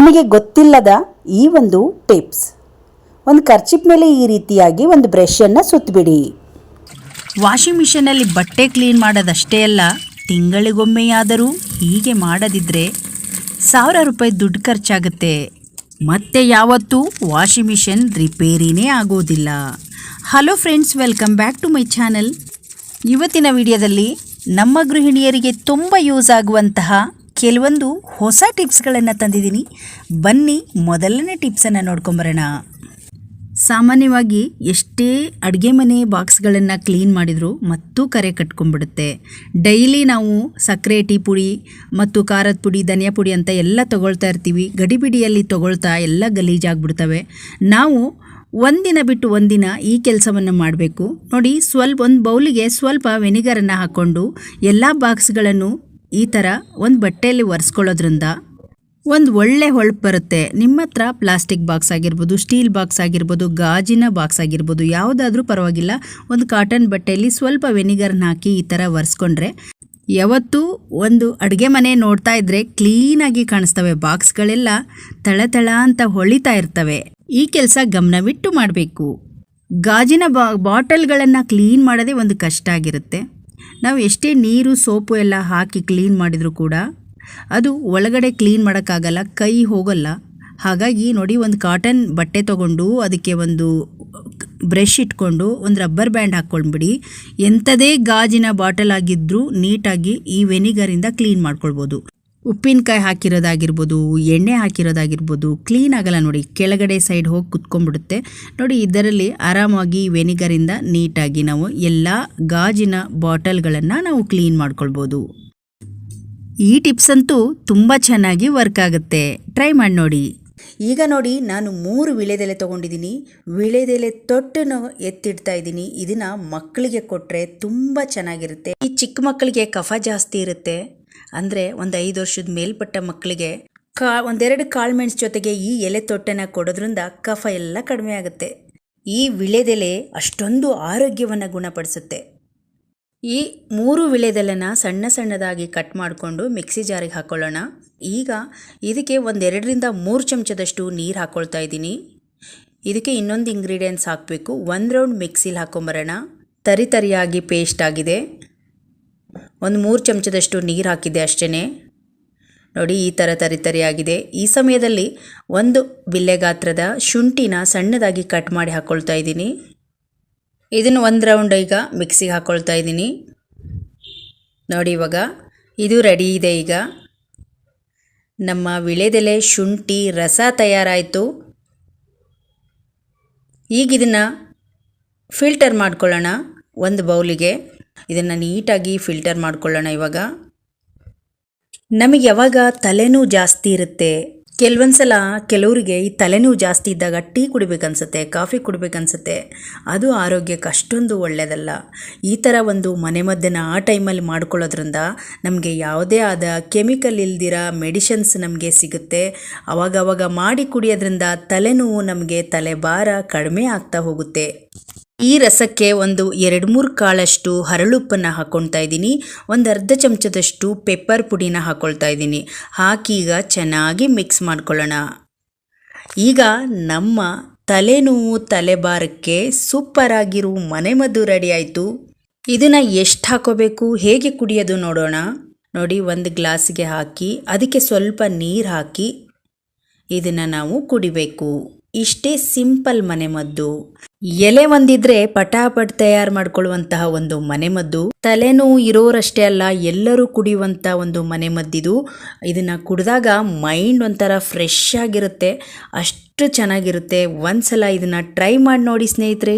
ನಿಮಗೆ ಗೊತ್ತಿಲ್ಲದ ಈ ಒಂದು ಟಿಪ್ಸ್. ಒಂದು ಖರ್ಚಿಪ್ ಮೇಲೆ ಈ ರೀತಿಯಾಗಿ ಒಂದು ಬ್ರಷನ್ನು ಸುತ್ತಬಿಡಿ ವಾಷಿಂಗ್ ಮಿಷನಲ್ಲಿ ಬಟ್ಟೆ ಕ್ಲೀನ್ ಮಾಡೋದಷ್ಟೇ ಅಲ್ಲ, ತಿಂಗಳಿಗೊಮ್ಮೆಯಾದರೂ ಹೀಗೆ ಮಾಡದಿದ್ದರೆ ಸಾವಿರ ರೂಪಾಯಿ ದುಡ್ಡು ಖರ್ಚಾಗುತ್ತೆ. ಮತ್ತೆ ಯಾವತ್ತೂ ವಾಷಿಂಗ್ ಮಿಷನ್ ರಿಪೇರಿನೇ ಆಗೋದಿಲ್ಲ. Hello friends, welcome back to my channel. ಇವತ್ತಿನ ವಿಡಿಯೋದಲ್ಲಿ ನಮ್ಮ ಗೃಹಿಣಿಯರಿಗೆ ತುಂಬ ಯೂಸ್ ಆಗುವಂತಹ ಕೆಲವೊಂದು ಹೊಸ ಟಿಪ್ಸ್ಗಳನ್ನು ತಂದಿದ್ದೀನಿ. ಬನ್ನಿ ಮೊದಲನೇ ಟಿಪ್ಸನ್ನು ನೋಡ್ಕೊಂಬರೋಣ. ಸಾಮಾನ್ಯವಾಗಿ ಎಷ್ಟೇ ಅಡುಗೆ ಮನೆ ಬಾಕ್ಸ್ಗಳನ್ನು ಕ್ಲೀನ್ ಮಾಡಿದರೂ ಮತ್ತೂ ಕರೆ ಕಟ್ಕೊಂಡ್ಬಿಡುತ್ತೆ. ಡೈಲಿ ನಾವು ಸಕ್ಕರೆ, ಟೀ ಪುಡಿ ಮತ್ತು ಖಾರದ ಪುಡಿ, ಧನಿಯಾ ಪುಡಿ ಅಂತ ಎಲ್ಲ ತೊಗೊಳ್ತಾ ಇರ್ತೀವಿ. ಗಡಿಬಿಡಿಯಲ್ಲಿ ತೊಗೊಳ್ತಾ ಎಲ್ಲ ಗಲೀಜಾಗ್ಬಿಡ್ತವೆ ನಾವು ಒಂದಿನ ಬಿಟ್ಟು ಒಂದಿನ ಈ ಕೆಲಸವನ್ನು ಮಾಡಬೇಕು. ನೋಡಿ, ಸ್ವಲ್ಪ ಒಂದು ಬೌಲಿಗೆ ಸ್ವಲ್ಪ ವೆನಿಗರನ್ನು ಹಾಕ್ಕೊಂಡು ಎಲ್ಲ ಬಾಕ್ಸ್ಗಳನ್ನು ಈ ಥರ ಒಂದು ಬಟ್ಟೆಯಲ್ಲಿ ಒರೆಸ್ಕೊಳ್ಳೋದ್ರಿಂದ ಒಂದು ಒಳ್ಳೆ ಹೊಳಪು ಬರುತ್ತೆ. ನಿಮ್ಮ ಹತ್ರ ಪ್ಲಾಸ್ಟಿಕ್ ಬಾಕ್ಸ್ ಆಗಿರ್ಬೋದು, ಸ್ಟೀಲ್ ಬಾಕ್ಸ್ ಆಗಿರ್ಬೋದು, ಗಾಜಿನ ಬಾಕ್ಸ್ ಆಗಿರ್ಬೋದು, ಯಾವುದಾದ್ರೂ ಪರವಾಗಿಲ್ಲ, ಒಂದು ಕಾಟನ್ ಬಟ್ಟೆಯಲ್ಲಿ ಸ್ವಲ್ಪ ವೆನಿಗರ್ನ ಹಾಕಿ ಈ ಥರ ಒರೆಸ್ಕೊಂಡ್ರೆ ಯಾವತ್ತೂ ಒಂದು ಅಡುಗೆ ಮನೆ ನೋಡ್ತಾ ಇದ್ರೆ ಕ್ಲೀನಾಗಿ ಕಾಣಿಸ್ತವೆ. ಬಾಕ್ಸ್ಗಳೆಲ್ಲ ತಳ ಅಂತ ಹೊಳಿತಾ ಇರ್ತವೆ. ಈ ಕೆಲಸ ಗಮನವಿಟ್ಟು ಮಾಡಬೇಕು. ಗಾಜಿನ ಬಾ, ಬಾಟಲ್ಗಳನ್ನು ಕ್ಲೀನ್ ಮಾಡೋದೇ ಒಂದು ಕಷ್ಟ ಆಗಿರುತ್ತೆ. ನಾವು ಎಷ್ಟೇ ನೀರು, ಸೋಪು ಎಲ್ಲ ಹಾಕಿ ಕ್ಲೀನ್ ಮಾಡಿದರೂ ಕೂಡ ಅದು ಒಳಗಡೆ ಕ್ಲೀನ್ ಮಾಡೋಕ್ಕಾಗಲ್ಲ, ಕೈ ಹೋಗಲ್ಲ. ಹಾಗಾಗಿ ನೋಡಿ, ಒಂದು ಕಾಟನ್ ಬಟ್ಟೆ ತಗೊಂಡು ಅದಕ್ಕೆ ಒಂದು ಬ್ರಷ್ ಇಟ್ಕೊಂಡು ಒಂದು ರಬ್ಬರ್ ಬ್ಯಾಂಡ್ ಹಾಕ್ಕೊಂಡ್ಬಿಡಿ ಎಂಥದೇ ಗಾಜಿನ ಬಾಟಲ್ ಆಗಿದ್ದರೂ ನೀಟಾಗಿ ಈ ವೆನಿಗರಿಂದ ಕ್ಲೀನ್ ಮಾಡ್ಕೊಳ್ಬೋದು. ಉಪ್ಪಿನಕಾಯಿ ಹಾಕಿರೋದಾಗಿರ್ಬೋದು, ಎಣ್ಣೆ ಹಾಕಿರೋದಾಗಿರ್ಬೋದು ಕ್ಲೀನ್ ಆಗಲ್ಲ ನೋಡಿ. ಕೆಳಗಡೆ ಸೈಡ್ ಹೋಗಿ ಕುತ್ಕೊಂಡ್ಬಿಡುತ್ತೆ. ನೋಡಿ, ಇದರಲ್ಲಿ ಆರಾಮಾಗಿ ವೆನಿಗರಿಂದ ನೀಟಾಗಿ ನಾವು ಎಲ್ಲ ಗಾಜಿನ ಬಾಟಲ್ಗಳನ್ನು ನಾವು ಕ್ಲೀನ್ ಮಾಡ್ಕೊಳ್ಬೋದು. ಈ ಟಿಪ್ಸ್ ಅಂತೂ ತುಂಬ ಚೆನ್ನಾಗಿ ವರ್ಕ್ ಆಗುತ್ತೆ. ಟ್ರೈ ಮಾಡಿ ನೋಡಿ. ಈಗ ನೋಡಿ, ನಾನು ಮೂರು ವಿಳೆದೆಲೆ ತೊಗೊಂಡಿದ್ದೀನಿ. ವಿಳೆದೆಲೆ ತೊಟ್ಟನ್ನು ಎತ್ತಿಡ್ತಾ ಇದ್ದೀನಿ. ಇದನ್ನು ಮಕ್ಕಳಿಗೆ ಕೊಟ್ಟರೆ ತುಂಬ ಚೆನ್ನಾಗಿರುತ್ತೆ. ಈ ಚಿಕ್ಕ ಮಕ್ಕಳಿಗೆ ಕಫ ಜಾಸ್ತಿ ಇರುತ್ತೆ. ಅಂದರೆ ಒಂದು ಐದು ವರ್ಷದ ಮೇಲ್ಪಟ್ಟ ಮಕ್ಕಳಿಗೆ ಕಾ, ಒಂದೆರಡು ಕಾಳುಮೆಣಸು ಜೊತೆಗೆ ಈ ಎಲೆ ತೊಟ್ಟೆನ ಕೊಡೋದ್ರಿಂದ ಕಫ ಎಲ್ಲ ಕಡಿಮೆ ಆಗುತ್ತೆ. ಈ ವಿಳೆದೆಲೆ ಅಷ್ಟೊಂದು ಆರೋಗ್ಯವನ್ನು ಗುಣಪಡಿಸುತ್ತೆ. ಈ ಮೂರು ವಿಳೆದೆಲೆನ ಸಣ್ಣ ಸಣ್ಣದಾಗಿ ಕಟ್ ಮಾಡಿಕೊಂಡು ಮಿಕ್ಸಿ ಜಾರಿಗೆ ಹಾಕೊಳ್ಳೋಣ. ಈಗ ಇದಕ್ಕೆ ಒಂದೆರಡರಿಂದ ಮೂರು ಚಮಚದಷ್ಟು ನೀರು ಹಾಕ್ಕೊಳ್ತಾ ಇದ್ದೀನಿ. ಇದಕ್ಕೆ ಇನ್ನೊಂದು ಇಂಗ್ರೀಡಿಯೆಂಟ್ಸ್ ಹಾಕಬೇಕು. ಒಂದು ರೌಂಡ್ ಮಿಕ್ಸಿಲಿ ಹಾಕೊಂಬರೋಣ. ತರಿ ತರಿಯಾಗಿ ಪೇಸ್ಟ್ ಆಗಿದೆ. ಒಂದು ಮೂರು ಚಮಚದಷ್ಟು ನೀರು ಹಾಕಿದ್ದೆ ಅಷ್ಟೇ ನೋಡಿ, ಈ ಥರ ತರಿ ತರಿಯಾಗಿದೆ. ಈ ಸಮಯದಲ್ಲಿ ಒಂದು ಬಿಲ್ಲೆ ಗಾತ್ರದ ಶುಂಠಿನ ಸಣ್ಣದಾಗಿ ಕಟ್ ಮಾಡಿ ಹಾಕ್ಕೊಳ್ತಾ ಇದ್ದೀನಿ. ಇದನ್ನು ಒಂದು ರೌಂಡ್ ಈಗ ಮಿಕ್ಸಿಗೆ ಹಾಕ್ಕೊಳ್ತಾ ಇದ್ದೀನಿ. ನೋಡಿ, ಇವಾಗ ಇದು ರೆಡಿ ಇದೆ ಈಗ. ನಮ್ಮ ವಿಳೆದೆಲೆ ಶುಂಠಿ ರಸ ತಯಾರಾಯಿತು. ಈಗ ಇದನ್ನು ಫಿಲ್ಟರ್ ಮಾಡ್ಕೊಳ್ಳೋಣ ಒಂದು ಬೌಲಿಗೆ. ಇದನ್ನು ನೀಟಾಗಿ ಫಿಲ್ಟರ್ ಮಾಡ್ಕೊಳ್ಳೋಣ ಇವಾಗ. ನಮಗೆ ಯಾವಾಗ ತಲೆನೂ ಜಾಸ್ತಿ ಇರುತ್ತೆ ಕೆಲವೊಂದು ಸಲ ಕೆಲವರಿಗೆ ಈ ತಲೆನೋವು ಜಾಸ್ತಿ ಇದ್ದಾಗ ಟೀ ಕುಡಿಬೇಕನ್ಸುತ್ತೆ, ಕಾಫಿ ಕುಡಿಬೇಕನ್ಸುತ್ತೆ. ಅದು ಆರೋಗ್ಯಕ್ಕೆ ಅಷ್ಟೊಂದು ಒಳ್ಳೆಯದಲ್ಲ ಈ ಥರ ಒಂದು ಮನೆಮದ್ದನ್ನು ಆ ಟೈಮಲ್ಲಿ ಮಾಡ್ಕೊಳ್ಳೋದ್ರಿಂದ ನಮಗೆ ಯಾವುದೇ ಆದ ಕೆಮಿಕಲ್ ಇಲ್ದಿರೋ ಮೆಡಿಷನ್ಸ್ ನಮಗೆ ಸಿಗುತ್ತೆ. ಅವಾಗವಾಗ ಮಾಡಿ ಕುಡಿಯೋದ್ರಿಂದ ತಲೆನೋವು ನಮಗೆ ತಲೆಭಾರ ಕಡಿಮೆ ಆಗ್ತಾ ಹೋಗುತ್ತೆ. ಈ ರಸಕ್ಕೆ ಒಂದು ಎರಡು ಮೂರು ಕಾಳಷ್ಟು ಹರಳುಪ್ಪನ್ನು ಹಾಕ್ಕೊಳ್ತಾ ಇದ್ದೀನಿ. ಒಂದು ಅರ್ಧ ಚಮಚದಷ್ಟು ಪೆಪ್ಪರ್ ಪುಡಿನ ಹಾಕ್ಕೊಳ್ತಾ ಇದ್ದೀನಿ. ಹಾಕಿ ಈಗ ಚೆನ್ನಾಗಿ ಮಿಕ್ಸ್ ಮಾಡ್ಕೊಳ್ಳೋಣ. ಈಗ ನಮ್ಮ ತಲೆನೋವು ತಲೆಬಾರಕ್ಕೆ ಸೂಪರ್ ಆಗಿರೋ ಮನೆಮದ್ದು ರೆಡಿ ಆಯಿತು. ಇದನ್ನು ಎಷ್ಟು ಹಾಕೋಬೇಕು, ಹೇಗೆ ಕುಡಿಯೋದು ನೋಡೋಣ. ನೋಡಿ, ಒಂದು ಗ್ಲಾಸ್ಗೆ ಹಾಕಿ, ಅದಕ್ಕೆ ಸ್ವಲ್ಪ ನೀರು ಹಾಕಿ, ಇದನ್ನು ನಾವು ಕುಡಿಬೇಕು. ಇಷ್ಟೇ ಸಿಂಪಲ್ ಮನೆಮದ್ದು ಎಲೆ ಒಂದಿದ್ರೆ ಪಟಾಪಟ್ ತಯಾರು ಮಾಡ್ಕೊಳ್ಳುವಂತಹ ಒಂದು ಮನೆಮದ್ದು ತಲೆನೋವು ಇರೋರಷ್ಟೇ ಅಲ್ಲ, ಎಲ್ಲರೂ ಕುಡಿಯುವಂಥ ಒಂದು ಮನೆಮದ್ದಿದು ಇದನ್ನು ಕುಡಿದಾಗ ಮೈಂಡ್ ಒಂಥರ ಫ್ರೆಶ್ ಆಗಿರುತ್ತೆ. ಅಷ್ಟು ಚೆನ್ನಾಗಿರುತ್ತೆ. ಒಂದ್ಸಲ ಇದನ್ನು ಟ್ರೈ ಮಾಡಿ ನೋಡಿ ಸ್ನೇಹಿತರೆ.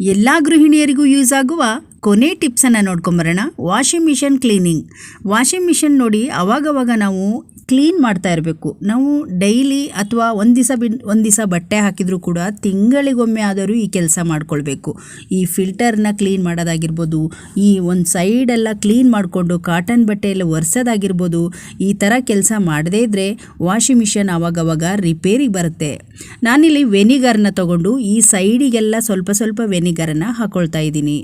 ಎಲ್ಲ ಗೃಹಿಣಿಯರಿಗೂ ಯೂಸ್ ಆಗುವ ಕೊನೆ ಟಿಪ್ಸನ್ನು ನೋಡ್ಕೊಂಬರೋಣ. Washing machine cleaning. Washing machine ನೋಡಿ ಅವಾಗವಾಗ ನಾವು ಕ್ಲೀನ್ ಮಾಡ್ತಾ ಇರಬೇಕು. ನಾವು ಡೈಲಿ ಅಥವಾ ಒಂದು ದಿವಸ ಬಿನ್ ಒಂದು ದಿವಸ ಬಟ್ಟೆ ಹಾಕಿದರೂ ಕೂಡ ತಿಂಗಳಿಗೊಮ್ಮೆ ಆದರೂ ಈ ಕೆಲಸ ಮಾಡಿಕೊಳ್ಬೇಕು. ಈ ಫಿಲ್ಟರ್ನ ಕ್ಲೀನ್ ಮಾಡೋದಾಗಿರ್ಬೋದು, ಈ ಒಂದು ಸೈಡೆಲ್ಲ ಕ್ಲೀನ್ ಮಾಡಿಕೊಂಡು ಕಾಟನ್ ಬಟ್ಟೆಯೆಲ್ಲ ಒರೆಸೋದಾಗಿರ್ಬೋದು, ಈ ಥರ ಕೆಲಸ ಮಾಡದೇ ಇದ್ದರೆ ವಾಷಿಂಗ್ ಮಿಷನ್ ಆವಾಗವಾಗ ರಿಪೇರಿಗೆ ಬರುತ್ತೆ. ನಾನಿಲ್ಲಿ ವೆನಿಗರ್ನ ತಗೊಂಡು ಈ ಸೈಡಿಗೆಲ್ಲ ಸ್ವಲ್ಪ ಸ್ವಲ್ಪ ವೆನಿಗರನ್ನು ಹಾಕ್ಕೊಳ್ತಾ ಇದ್ದೀನಿ.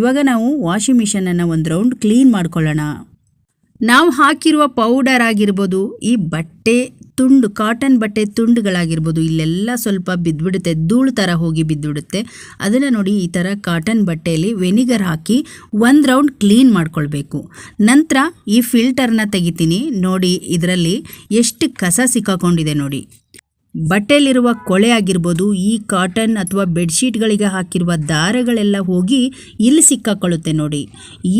ಇವಾಗ ನಾವು ವಾಷಿಂಗ್ ಮಿಷನನ್ನು ಒಂದು ರೌಂಡ್ ಕ್ಲೀನ್ ಮಾಡ್ಕೊಳ್ಳೋಣ. ನಾವು ಹಾಕಿರುವ ಪೌಡರ್ ಆಗಿರ್ಬೋದು, ಈ ಬಟ್ಟೆ ತುಂಡು ಕಾಟನ್ ಬಟ್ಟೆ ತುಂಡುಗಳಾಗಿರ್ಬೋದು, ಇಲ್ಲೆಲ್ಲ ಸ್ವಲ್ಪ ಬಿದ್ದುಬಿಡುತ್ತೆ ಧೂಳು ಥರ ಹೋಗಿ ಬಿದ್ದುಬಿಡುತ್ತೆ ಅದನ್ನು ನೋಡಿ ಈ ಥರ ಕಾಟನ್ ಬಟ್ಟೆಯಲ್ಲಿ ವೆನಿಗರ್ ಹಾಕಿ ಒಂದು ರೌಂಡ್ ಕ್ಲೀನ್ ಮಾಡ್ಕೊಳ್ಬೇಕು. ನಂತರ ಈ ಫಿಲ್ಟರ್ನ ತೆಗಿತೀನಿ. ನೋಡಿ, ಇದರಲ್ಲಿ ಎಷ್ಟು ಕಸ ಸಿಕ್ಕಾಕೊಂಡಿದೆ ನೋಡಿ. ಬಟ್ಟೆಯಲ್ಲಿರುವ ಕೊಳೆ ಆಗಿರ್ಬೋದು, ಈ ಕಾಟನ್ ಅಥವಾ ಬೆಡ್ಶೀಟ್ಗಳಿಗೆ ಹಾಕಿರುವ ದಾರಗಳೆಲ್ಲ ಹೋಗಿ ಇಲ್ಲಿ ಸಿಕ್ಕಾಕೊಳ್ಳುತ್ತೆ ನೋಡಿ.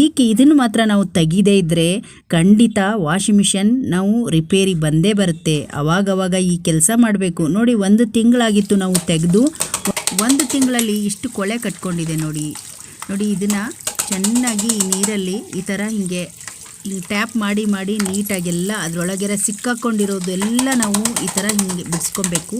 ಈಕೆ ಇದನ್ನು ಮಾತ್ರ ನಾವು ತೆಗಿದೇ ಇದ್ದರೆ ಖಂಡಿತ ವಾಷಿಂಗ್ ಮಿಷನ್ ನಾವು ರಿಪೇರಿ ಬಂದೇ ಬರುತ್ತೆ. ಅವಾಗವಾಗ ಈ ಕೆಲಸ ಮಾಡಬೇಕು. ನೋಡಿ, ಒಂದು ತಿಂಗಳಾಗಿತ್ತು ನಾವು ತೆಗೆದು, ಒಂದು ತಿಂಗಳಲ್ಲಿ ಇಷ್ಟು ಕೊಳೆ ಕಟ್ಕೊಂಡಿದೆ ನೋಡಿ. ನೋಡಿ, ಇದನ್ನು ಚೆನ್ನಾಗಿ ನೀರಲ್ಲಿ ಈ ಥರ ಹೀಗೆ ಟ್ಯಾಪ್ ಮಾಡಿ ಮಾಡಿ ನೀಟಾಗೆಲ್ಲ ಅದರೊಳಗೆಲ್ಲ ಸಿಕ್ಕಾಕ್ಕೊಂಡಿರೋದೆಲ್ಲ ನಾವು ಈ ಥರ ಹಿಂಗೆ ಬಿಡಿಸ್ಕೊಬೇಕು.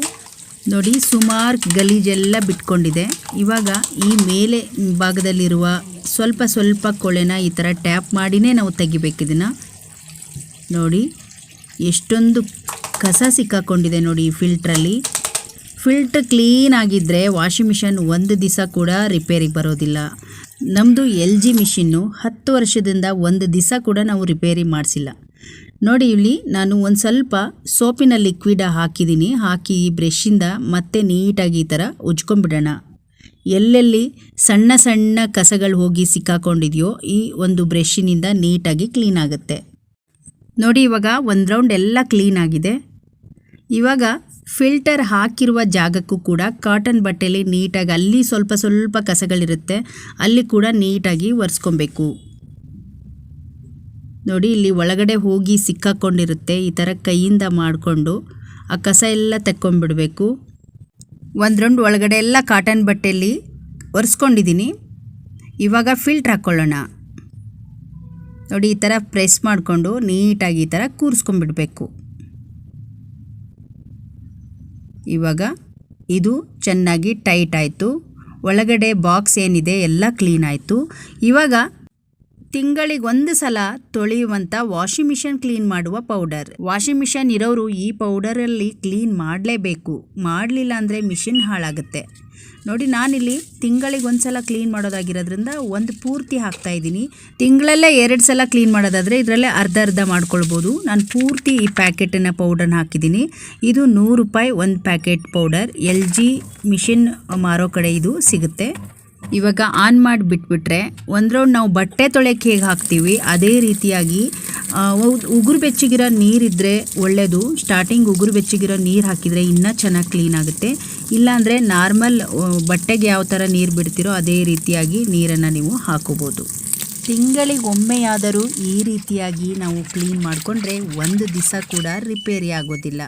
ನೋಡಿ ಸುಮಾರು ಗಲೀಜೆಲ್ಲ ಬಿಟ್ಕೊಂಡಿದೆ. ಇವಾಗ ಈ ಮೇಲೆ ಭಾಗದಲ್ಲಿರುವ ಸ್ವಲ್ಪ ಸ್ವಲ್ಪ ಕೊಳೆನ ಈ ಥರ ಟ್ಯಾಪ್ ಮಾಡಿನೇ ನಾವು ತೆಗಿಬೇಕು ಇದನ್ನು. ನೋಡಿ ಎಷ್ಟೊಂದು ಕಸ ಸಿಕ್ಕಾಕ್ಕೊಂಡಿದೆ ನೋಡಿ ಈ ಫಿಲ್ಟ್ರಲ್ಲಿ ಫಿಲ್ಟರ್ ಕ್ಲೀನ್ ಆಗಿದ್ದರೆ ವಾಷಿಂಗ್ ಮಿಷನ್ ಒಂದು ದಿವಸ ಕೂಡ ರಿಪೇರಿಗೆ ಬರೋದಿಲ್ಲ. ನಮ್ಮದು ಎಲ್ ಜಿ ಮಿಷಿನ್ನು ಹತ್ತು ವರ್ಷದಿಂದ ಒಂದು ದಿವಸ ಕೂಡ ನಾವು ರಿಪೇರಿ ಮಾಡಿಸಿಲ್ಲ. ನೋಡಿ ಇಲ್ಲಿ ನಾನು ಒಂದು ಸ್ವಲ್ಪ ಸೋಪಿನ ಲಿಕ್ವಿಡ ಹಾಕಿದ್ದೀನಿ. ಹಾಕಿ ಈ ಬ್ರಷಿಂದ ಮತ್ತೆ ನೀಟಾಗಿ ಈ ಥರ ಉಜ್ಕೊಂಡ್ಬಿಡೋಣ. ಎಲ್ಲೆಲ್ಲಿ ಸಣ್ಣ ಸಣ್ಣ ಕಸಗಳು ಹೋಗಿ ಸಿಕ್ಕಾಕೊಂಡಿದೆಯೋ ಈ ಒಂದು ಬ್ರಷಿನಿಂದ ನೀಟಾಗಿ ಕ್ಲೀನ್ ಆಗುತ್ತೆ. ನೋಡಿ ಇವಾಗ ಒಂದು ರೌಂಡ್ ಎಲ್ಲ ಕ್ಲೀನ್ ಆಗಿದೆ. ಇವಾಗ ಫಿಲ್ಟರ್ ಹಾಕಿರುವ ಜಾಗಕ್ಕೂ ಕೂಡ ಕಾಟನ್ ಬಟ್ಟೆಯಲ್ಲಿ ನೀಟಾಗಿ ಅಲ್ಲಿ ಸ್ವಲ್ಪ ಸ್ವಲ್ಪ ಕಸಗಳಿರುತ್ತೆ, ಅಲ್ಲಿ ಕೂಡ ನೀಟಾಗಿ ಒರೆಸ್ಕೊಬೇಕು. ನೋಡಿ, ಇಲ್ಲಿ ಒಳಗಡೆ ಹೋಗಿ ಸಿಕ್ಕಾಕ್ಕೊಂಡಿರುತ್ತೆ ಈ ಥರ ಕೈಯಿಂದ ಮಾಡಿಕೊಂಡು ಆ ಕಸ ಎಲ್ಲ ತೆಕ್ಕೊಂಬಿಡಬೇಕು. ಒಂದು ರೌಂಡ್ ಒಳಗಡೆ ಎಲ್ಲ ಕಾಟನ್ ಬಟ್ಟೆಯಲ್ಲಿ ಒರೆಸ್ಕೊಂಡಿದ್ದೀನಿ. ಇವಾಗ ಫಿಲ್ಟ್ರ್ ಹಾಕ್ಕೊಳ್ಳೋಣ. ನೋಡಿ, ಈ ಥರ ಪ್ರೆಸ್ ಮಾಡಿಕೊಂಡು ನೀಟಾಗಿ ಈ ಥರ ಕೂರಿಸ್ಕೊಂಡ್ಬಿಡ್ಬೇಕು ಇವಾಗ ಇದು ಚೆನ್ನಾಗಿ ಟೈಟ್ ಆಯಿತು. ಒಳಗಡೆ ಬಾಕ್ಸ್ ಏನಿದೆ ಎಲ್ಲ ಕ್ಲೀನ್ ಆಯಿತು. ಇವಾಗ ತಿಂಗಳಿಗೆ ಒಂದು ಸಲ ತೊಳೆಯುವಂಥ ವಾಷಿಂಗ್ ಮಿಷನ್ ಕ್ಲೀನ್ ಮಾಡುವ ಪೌಡರ್. ವಾಷಿಂಗ್ ಮಿಷನ್ ಇರೋರು ಈ ಪೌಡರಲ್ಲಿ ಕ್ಲೀನ್ ಮಾಡಲೇಬೇಕು. ಮಾಡಲಿಲ್ಲ ಅಂದರೆ ಮಿಷಿನ್ ಹಾಳಾಗುತ್ತೆ. ನೋಡಿ, ನಾನಿಲ್ಲಿ ತಿಂಗಳಿಗೆ ಸಲ ಕ್ಲೀನ್ ಮಾಡೋದಾಗಿರೋದ್ರಿಂದ ಒಂದು ಪೂರ್ತಿ ಹಾಕ್ತಾ ಇದ್ದೀನಿ. ತಿಂಗಳಲ್ಲೇ ಎರಡು ಸಲ ಕ್ಲೀನ್ ಮಾಡೋದಾದರೆ ಇದರಲ್ಲೇ ಅರ್ಧ ಅರ್ಧ ಮಾಡ್ಕೊಳ್ಬೋದು. ನಾನು ಪೂರ್ತಿ ಈ ಪ್ಯಾಕೆಟನ್ನು ಪೌಡರ್ನ ಹಾಕಿದ್ದೀನಿ. ಇದು ನೂರು ರೂಪಾಯಿ ಒಂದು packet powder. L G machine ಮಾರೋ ಕಡೆ ಇದು ಸಿಗುತ್ತೆ. ಇವಾಗ ಆನ್ ಮಾಡಿ ಬಿಟ್ಬಿಟ್ರೆ ಒಂದು ರೌಂಡ್ ನಾವು ಬಟ್ಟೆ ತೊಳೆಯಕ್ಕೆ ಹೇಗೆ ಹಾಕ್ತೀವಿ, ಅದೇ ರೀತಿಯಾಗಿ ಉಗುರು ಬೆಚ್ಚಗಿರೋ ನೀರಿದ್ದರೆ ಒಳ್ಳೆಯದು ಸ್ಟಾರ್ಟಿಂಗ್ ಉಗುರು ಬೆಚ್ಚಗಿರೋ ನೀರು ಹಾಕಿದರೆ ಇನ್ನೂ ಚೆನ್ನಾಗಿ ಕ್ಲೀನ್ ಆಗುತ್ತೆ. ಇಲ್ಲಾಂದರೆ ನಾರ್ಮಲ್ ಬಟ್ಟೆಗೆ ಯಾವ ಥರ ನೀರು ಬಿಡ್ತೀರೋ ಅದೇ ರೀತಿಯಾಗಿ ನೀರನ್ನು ನೀವು ಹಾಕೋಬೋದು. ತಿಂಗಳಿಗೊಮ್ಮೆಯಾದರೂ ಈ ರೀತಿಯಾಗಿ ನಾವು ಕ್ಲೀನ್ ಮಾಡಿಕೊಂಡ್ರೆ ಒಂದು ದಿವಸ ಕೂಡ ರಿಪೇರಿ ಆಗೋದಿಲ್ಲ.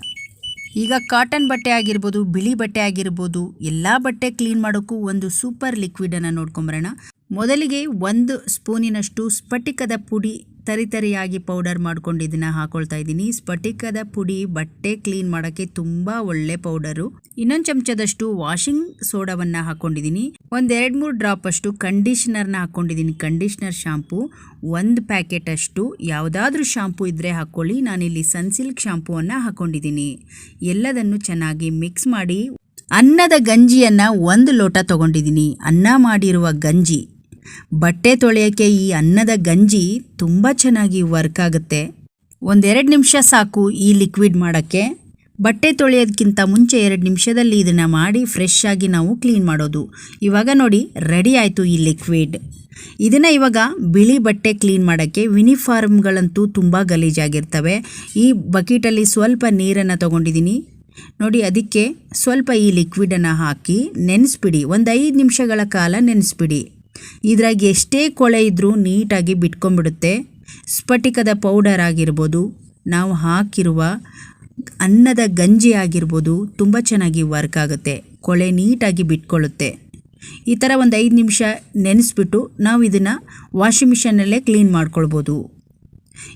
ಈಗ ಕಾಟನ್ ಬಟ್ಟೆ ಆಗಿರ್ಬೋದು, ಬಿಳಿ ಬಟ್ಟೆ ಆಗಿರ್ಬೋದು, ಎಲ್ಲ ಬಟ್ಟೆ ಕ್ಲೀನ್ ಮಾಡೋಕ್ಕೂ ಒಂದು ಸೂಪರ್ ಲಿಕ್ವಿಡನ್ನು ನೋಡ್ಕೊಂಬರೋಣ ಮೊದಲಿಗೆ ಒಂದು ಸ್ಪೂನಿನಷ್ಟು ಸ್ಫಟಿಕದ ಪುಡಿ ತರಿತರಿಯಾಗಿ ಪೌಡರ್ ಮಾಡ್ಕೊಂಡು ಇದನ್ನ ಹಾಕೊಳ್ತಾ ಇದ್ದೀನಿ. ಸ್ಫಟಿಕದ ಪುಡಿ, ಬಟ್ಟೆ ಕ್ಲೀನ್ ಮಾಡೋಕ್ಕೆ ತುಂಬ ಒಳ್ಳೆ ಪೌಡರು. ಇನ್ನೊಂದು ಚಮಚದಷ್ಟು ವಾಷಿಂಗ್ ಸೋಡಾವನ್ನು ಹಾಕೊಂಡಿದ್ದೀನಿ. ಒಂದೆರಡು ಮೂರು ಡ್ರಾಪ್ ಅಷ್ಟು ಕಂಡೀಷ್ನರ್ನ ಹಾಕೊಂಡಿದ್ದೀನಿ. ಕಂಡೀಷನರ್ ಶಾಂಪು ಒಂದು ಪ್ಯಾಕೆಟ್ ಅಷ್ಟು ಯಾವುದಾದ್ರೂ ಶಾಂಪು ಇದ್ದರೆ ಹಾಕ್ಕೊಳ್ಳಿ ನಾನಿಲ್ಲಿ ಸನ್ಸಿಲ್ಕ್ ಶಾಂಪೂವನ್ನು ಹಾಕೊಂಡಿದ್ದೀನಿ. ಎಲ್ಲದನ್ನು ಚೆನ್ನಾಗಿ ಮಿಕ್ಸ್ ಮಾಡಿ, ಅನ್ನದ ಗಂಜಿಯನ್ನು ಒಂದು ಲೋಟ ತಗೊಂಡಿದ್ದೀನಿ. ಅನ್ನ ಮಾಡಿರುವ ಗಂಜಿ. ಬಟ್ಟೆ ತೊಳೆಯೋಕ್ಕೆ ಈ ಅನ್ನದ ಗಂಜಿ ತುಂಬ ಚೆನ್ನಾಗಿ ವರ್ಕ್ ಆಗುತ್ತೆ. ಒಂದೆರಡು ನಿಮಿಷ ಸಾಕು ಈ ಲಿಕ್ವಿಡ್ ಮಾಡೋಕ್ಕೆ. ಬಟ್ಟೆ ತೊಳೆಯೋದಕ್ಕಿಂತ ಮುಂಚೆ ಎರಡು ನಿಮಿಷದಲ್ಲಿ ಇದನ್ನು ಮಾಡಿ ಫ್ರೆಶ್ ಆಗಿ ನಾವು ಕ್ಲೀನ್ ಮಾಡೋದು. ಇವಾಗ ನೋಡಿ ರೆಡಿ ಆಯಿತು ಈ ಲಿಕ್ವಿಡ್ ಇದನ್ನು ಇವಾಗ ಬಿಳಿ ಬಟ್ಟೆ ಕ್ಲೀನ್ ಮಾಡೋಕ್ಕೆ ಯೂನಿಫಾರ್ಮ್ಗಳಂತೂ ತುಂಬ ಗಲೀಜಾಗಿರ್ತವೆ. ಈ ಬಕೆಟಲ್ಲಿ ಸ್ವಲ್ಪ ನೀರನ್ನು ತಗೊಂಡಿದ್ದೀನಿ ನೋಡಿ, ಅದಕ್ಕೆ ಸ್ವಲ್ಪ ಈ ಲಿಕ್ವಿಡನ್ನು ಹಾಕಿ ನೆನೆಸ್ಬಿಡಿ. ಒಂದು ಐದು ನಿಮಿಷಗಳ ಕಾಲ ನೆನೆಸ್ಬಿಡಿ. ಇದ್ರಾಗ ಎಷ್ಟೇ ಕೊಳೆ ಇದ್ದರೂ ನೀಟಾಗಿ ಬಿಟ್ಕೊಂಡ್ಬಿಡುತ್ತೆ. ಸ್ಫಟಿಕದ ಪೌಡರ್ ಆಗಿರ್ಬೋದು, ನಾವು ಹಾಕಿರುವ ಅನ್ನದ ಗಂಜಿ ಆಗಿರ್ಬೋದು, ತುಂಬ ಚೆನ್ನಾಗಿ ವರ್ಕ್ ಆಗುತ್ತೆ. ಕೊಳೆ ನೀಟಾಗಿ ಬಿಟ್ಕೊಳ್ಳುತ್ತೆ. ಈ ಥರ ಒಂದು ಐದು ನಿಮಿಷ ನೆನೆಸ್ಬಿಟ್ಟು ನಾವು ಇದನ್ನು ವಾಷಿಂಗ್ ಮಿಷನಲ್ಲೇ ಕ್ಲೀನ್ ಮಾಡ್ಕೊಳ್ಬೋದು.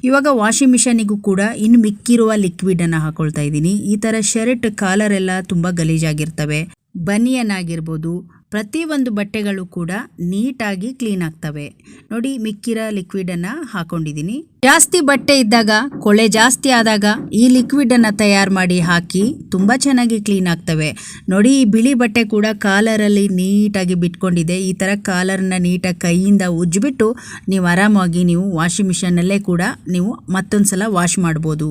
ಇವಾಗ ವಾಷಿಂಗ್ ಮಿಷನಿಗೂ ಕೂಡ ಇನ್ನು ಮಿಕ್ಕಿರುವ ಲಿಕ್ವಿಡನ್ನು ಹಾಕ್ಕೊಳ್ತಾ ಇದ್ದೀನಿ. ಈ ಥರ ಶರ್ಟ್ ಕಾಲರ್ ಎಲ್ಲ ತುಂಬ ಗಲೀಜಾಗಿರ್ತವೆ. ಬನಿಯನ್ ಆಗಿರ್ಬೋದು ಪ್ರತಿಯೊಂದು ಬಟ್ಟೆಗಳು ಕೂಡ ನೀಟಾಗಿ ಕ್ಲೀನ್ ಆಗ್ತವೆ. ನೋಡಿ, ಮಿಕ್ಕಿರೋ ಲಿಕ್ವಿಡನ್ನು ಹಾಕೊಂಡಿದ್ದೀನಿ ಜಾಸ್ತಿ ಬಟ್ಟೆ ಇದ್ದಾಗ, ಕೊಳೆ ಜಾಸ್ತಿ ಆದಾಗ ಈ ಲಿಕ್ವಿಡನ್ನು ತಯಾರು ಮಾಡಿ ಹಾಕಿ ತುಂಬ ಚೆನ್ನಾಗಿ ಕ್ಲೀನ್ ಆಗ್ತವೆ. ನೋಡಿ, ಈ ಬಿಳಿ ಬಟ್ಟೆ ಕೂಡ ಕಾಲರಲ್ಲಿ ನೀಟಾಗಿ ಬಿಟ್ಕೊಂಡಿದೆ. ಈ ಥರ ಕಾಲರ್ನ ನೀಟಾಗಿ ಕೈಯಿಂದ ಉಜ್ಜಿಬಿಟ್ಟು ನೀವು ಆರಾಮಾಗಿ ನೀವು ವಾಷಿಂಗ್ ಮಿಷನ್ನಲ್ಲೇ ಕೂಡ ನೀವು ಮತ್ತೊಂದು ಸಲ ವಾಶ್ ಮಾಡ್ಬೋದು.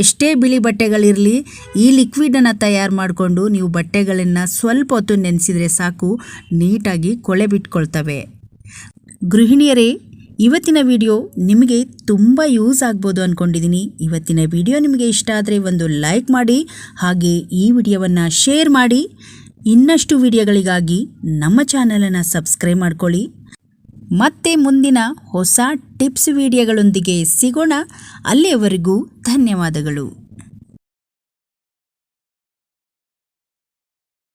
ಎಷ್ಟೇ ಬಿಳಿ ಬಟ್ಟೆಗಳಿರಲಿ, ಈ ಲಿಕ್ವಿಡನ್ನು ತಯಾರು ಮಾಡಿಕೊಂಡು ನೀವು ಬಟ್ಟೆಗಳನ್ನು ಸ್ವಲ್ಪ ಹೊತ್ತು ನೆನೆಸಿದರೆ ಸಾಕು, ನೀಟಾಗಿ ಕೊಳೆ ಬಿಟ್ಕೊಳ್ತವೆ. ಗೃಹಿಣಿಯರೇ, ಇವತ್ತಿನ ವಿಡಿಯೋ ನಿಮಗೆ ತುಂಬ ಯೂಸ್ ಆಗ್ಬೋದು ಅಂದ್ಕೊಂಡಿದ್ದೀನಿ ಇವತ್ತಿನ ವಿಡಿಯೋ ನಿಮಗೆ ಇಷ್ಟ ಆದರೆ ಒಂದು ಲೈಕ್ ಮಾಡಿ, ಹಾಗೆ ಈ ವಿಡಿಯೋವನ್ನು ಶೇರ್ ಮಾಡಿ. ಇನ್ನಷ್ಟು ವಿಡಿಯೋಗಳಿಗಾಗಿ ನಮ್ಮ ಚಾನಲನ್ನು ಸಬ್ಸ್ಕ್ರೈಬ್ ಮಾಡ್ಕೊಳ್ಳಿ. ಮತ್ತೆ ಮುಂದಿನ ಹೊಸ ಟಿಪ್ಸ್ ವಿಡಿಯೋಗಳೊಂದಿಗೆ ಸಿಗೋಣ. ಅಲ್ಲಿಯವರೆಗೂ ಧನ್ಯವಾದಗಳು.